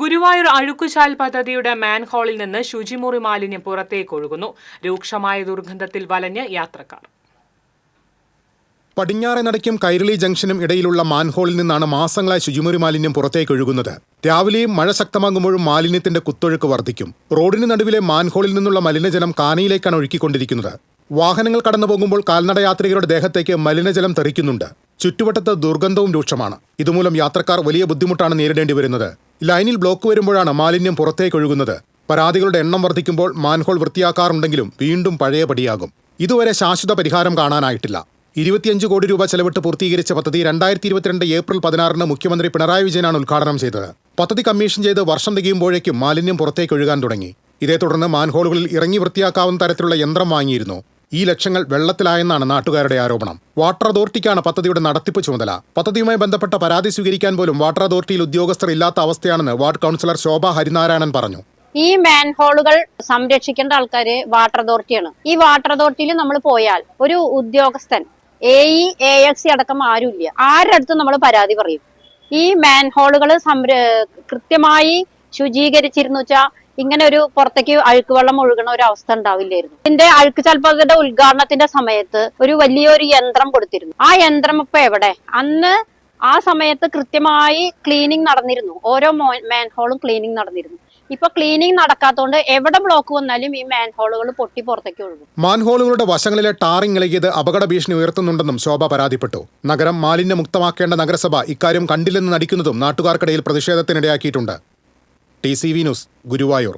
ഗുരുവായൂർ അഴുക്കുചാൽ പദ്ധതിയുടെ മാൻഹോളിൽ നിന്ന് ശുചിമുറി മാലിന്യം പുറത്തേക്ക് ഒഴുകുന്നു. രൂക്ഷമായ ദുർഗന്ധത്തിൽ വലഞ്ഞ് യാത്രക്കാർ. പടിഞ്ഞാറെ നടയ്ക്കും കൈരളി ജംഗ്ഷനും ഇടയിലുള്ള മാൻഹോളിൽ നിന്നാണ് മാസങ്ങളായി ശുചിമുറി മാലിന്യം പുറത്തേക്ക് ഒഴുകുന്നത്. രാവിലെയും മഴ ശക്തമാകുമ്പോഴും മാലിന്യത്തിന്റെ കുത്തൊഴുക്ക് വർദ്ധിക്കും റോഡിന് നടുവിലെ മാൻഹോളിൽ നിന്നുള്ള മലിനജലം കാനയിലേക്കാണ് ഒഴുക്കിക്കൊണ്ടിരിക്കുന്നത്. വാഹനങ്ങൾ കടന്നുപോകുമ്പോൾ കാൽനടയാത്രികരുടെ കാൽനട യാത്രികരുടെ ദേഹത്തേക്ക് മലിനജലം തെറിക്കുന്നുണ്ട്. ചുറ്റുവട്ടത്ത് ദുർഗന്ധവും രൂക്ഷമാണ്. ഇതുമൂലം യാത്രക്കാർ വലിയ ബുദ്ധിമുട്ടാണ് നേരിടേണ്ടി വരുന്നത്. ലൈനിൽ ബ്ലോക്ക് വരുമ്പോഴാണ് മാലിന്യം പുറത്തേക്ക് ഒഴുകുന്നത്. പരാതികളുടെ എണ്ണം വർദ്ധിക്കുമ്പോൾ മാൻഹോൾ വൃത്തിയാക്കാറുണ്ടെങ്കിലും വീണ്ടും പഴയപടിയാകും. ഇതുവരെ ശാശ്വത പരിഹാരം കാണാനായിട്ടില്ല. ഇരുപത്തിയഞ്ച് കോടി രൂപ ചെലവിട്ട് പൂർത്തീകരിച്ച പദ്ധതി രണ്ടായിരത്തി ഇരുപത്തിരണ്ട് ഏപ്രിൽ പതിനാറിന് മുഖ്യമന്ത്രി പിണറായി വിജയനാണ് ഉദ്ഘാടനം ചെയ്തത്. പദ്ധതി കമ്മീഷൻ ചെയ്ത് വർഷം തികയുമ്പോഴേക്കും മാലിന്യം പുറത്തേക്ക് ഒഴുകാൻ തുടങ്ങി. ഇതേ തുടർന്ന് മാൻഹോളുകളിൽ ഇറങ്ങി വൃത്തിയാക്കാവുന്ന തരത്തിലുള്ള യന്ത്രം വാങ്ങിയിരുന്നു. ഈ ലക്ഷങ്ങൾ വെള്ളത്തിലായെന്നാണ് നാട്ടുകാരുടെ ആരോപണം. വാട്ടർ അതോറിറ്റിക്കാണ് പദ്ധതിയുടെ നടത്തിപ്പ് ചുമതല. പദ്ധതിയുമായി ബന്ധപ്പെട്ട പരാതി സ്വീകരിക്കാൻ പോലും വാട്ടർ അതോറിറ്റിയിൽ ഉദ്യോഗസ്ഥർ ഇല്ലാത്ത അവസ്ഥയാണെന്ന് വാർഡ് കൗൺസിലർ ശോഭ ഹരിനാരായണൻ പറഞ്ഞു. ഈ മാൻഹോളുകൾ സംരക്ഷിക്കേണ്ട ആൾക്കാര് വാട്ടർ അതോറിറ്റിയാണ്. ഈ വാട്ടർ അതോറിറ്റിയിൽ നമ്മൾ പോയാൽ ഒരു ഉദ്യോഗസ്ഥൻ A E A S C അടക്കം ആരുമില്ല. ആരുടെ അടുത്തും നമ്മൾ പരാതി പറയും. ഈ മാൻഹോളുകൾ സംര കൃത്യമായി ശുചീകരിച്ചിരുന്നു വെച്ചാൽ ഇങ്ങനെ ഒരു പുറത്തേക്ക് അഴുക്ക് വെള്ളം ഒഴുകണ ഒരു അവസ്ഥ ഉണ്ടാവില്ലായിരുന്നു. ഇതിന്റെ അഴുക്ക് ചലപ്പകളുടെ ഉദ്ഘാടനത്തിന്റെ സമയത്ത് ഒരു വലിയൊരു യന്ത്രം കൊടുത്തിരുന്നു. ആ യന്ത്രം ഇപ്പൊ എവിടെ? അന്ന് ആ സമയത്ത് കൃത്യമായി ക്ലീനിങ് നടന്നിരുന്നു. ഓരോ മാൻഹോളും ക്ലീനിങ് നടന്നിരുന്നു. ഇപ്പൊ ക്ലീനിങ് നടക്കാത്തതുകൊണ്ട് എവിടെ ബ്ലോക്ക് വന്നാലും ഈ മാൻഹോളുകൾ പൊട്ടി പുറത്തേക്ക് ഒഴുകും. മാൻഹോളുകളുടെ വശങ്ങളിലെ ടാറിംഗ് ഇളകിയത് അപകട ഭീഷണി ഉയർത്തുന്നുണ്ടെന്നും ശോഭ പരാതിപ്പെട്ടു. നഗരം മാലിന്യമുക്തമാക്കേണ്ട നഗരസഭ ഇക്കാര്യം കണ്ടില്ലെന്ന് നടിക്കുന്നതും നാട്ടുകാർക്കിടയിൽ പ്രതിഷേധത്തിനിടയാക്കിയിട്ടുണ്ട്. T C V news Guruvayur